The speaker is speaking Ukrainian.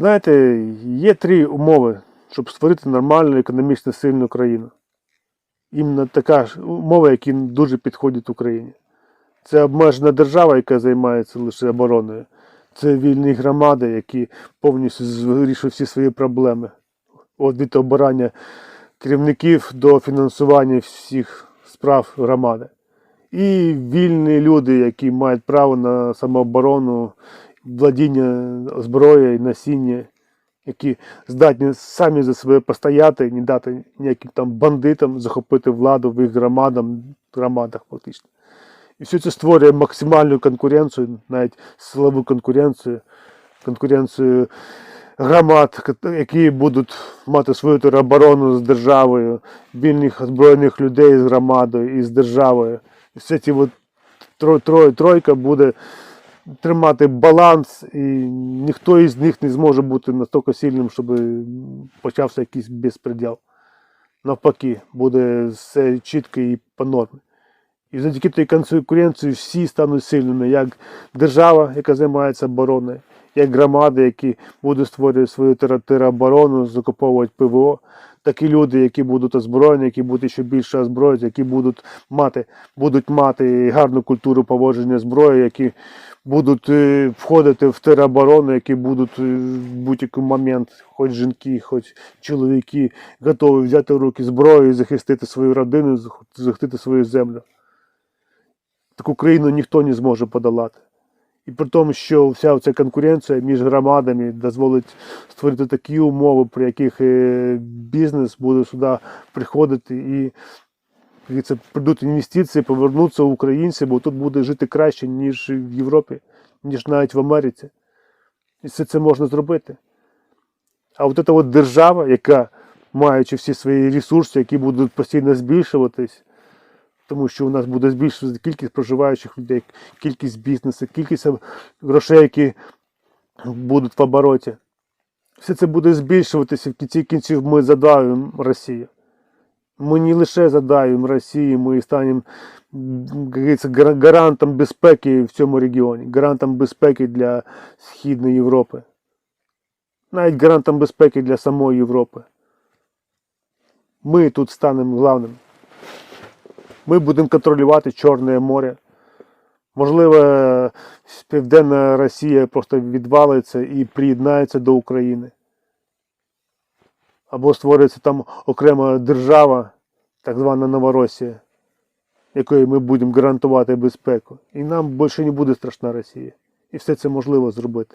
Знаєте, є три умови, щоб створити нормальну економічно сильну країну. Іменно така ж умова, які дуже підходять Україні. Це обмежена держава, яка займається лише обороною. Це вільні громади, які повністю вирішують всі свої проблеми. От від обирання керівників до фінансування всіх справ громади. І вільні люди, які мають право на самооборону, владіння зброєю, насіння, які здатні самі за себе постояти, не дати ніяким там бандитам захопити владу в їх громадам, громадах фактично. І все це створює максимальну конкуренцію, навіть силову конкуренцію, конкуренцію громад, які будуть мати свою тероборону з державою, вільних озброєних людей з громадою і з державою. І все ці от тро- троє, тройка буде тримати баланс, і ніхто із них не зможе бути настільки сильним, щоб почався якийсь безпреділ. Навпаки, буде все чітко і по нормі. І завдяки тій конкуренції всі стануть сильними, як держава, яка займається обороною, як громади, які будуть створювати свою тероборону, закуповувати ПВО, так і люди, які будуть озброєні, які будуть ще більше озброєні, які будуть мати, будуть мати гарну культуру поводження зброї, які будуть е, входити в тероборону, які будуть е, в будь-який момент, хоч жінки, хоч чоловіки, готові взяти в руки зброю і захистити свою родину, захистити свою землю. Таку країну ніхто не зможе подолати. І при тому, що вся ця конкуренція між громадами дозволить створити такі умови, при яких е, бізнес буде сюди приходити і як це прийдуть інвестиції, повернуться українці, бо тут буде жити краще, ніж в Європі, ніж навіть в Америці. І все це можна зробити. А от ця от держава, яка, маючи всі свої ресурси, які будуть постійно збільшуватись, тому що у нас буде збільшуватися кількість проживаючих людей, кількість бізнесу, кількість грошей, які будуть в обороті. Все це буде збільшуватися в кінці кінців ми задавимо Росію. Ми не лише задавимо Росію, ми станемо гарантом безпеки в цьому регіоні, гарантом безпеки для Східної Європи. Навіть гарантом безпеки для самої Європи. Ми тут станемо главним. Ми будемо контролювати Чорне море. Можливо, Південна Росія просто відвалиться і приєднається до України. Або створиться там окрема держава, так звана Новоросія, якої ми будемо гарантувати безпеку. І нам більше не буде страшна Росія. І все це можливо зробити.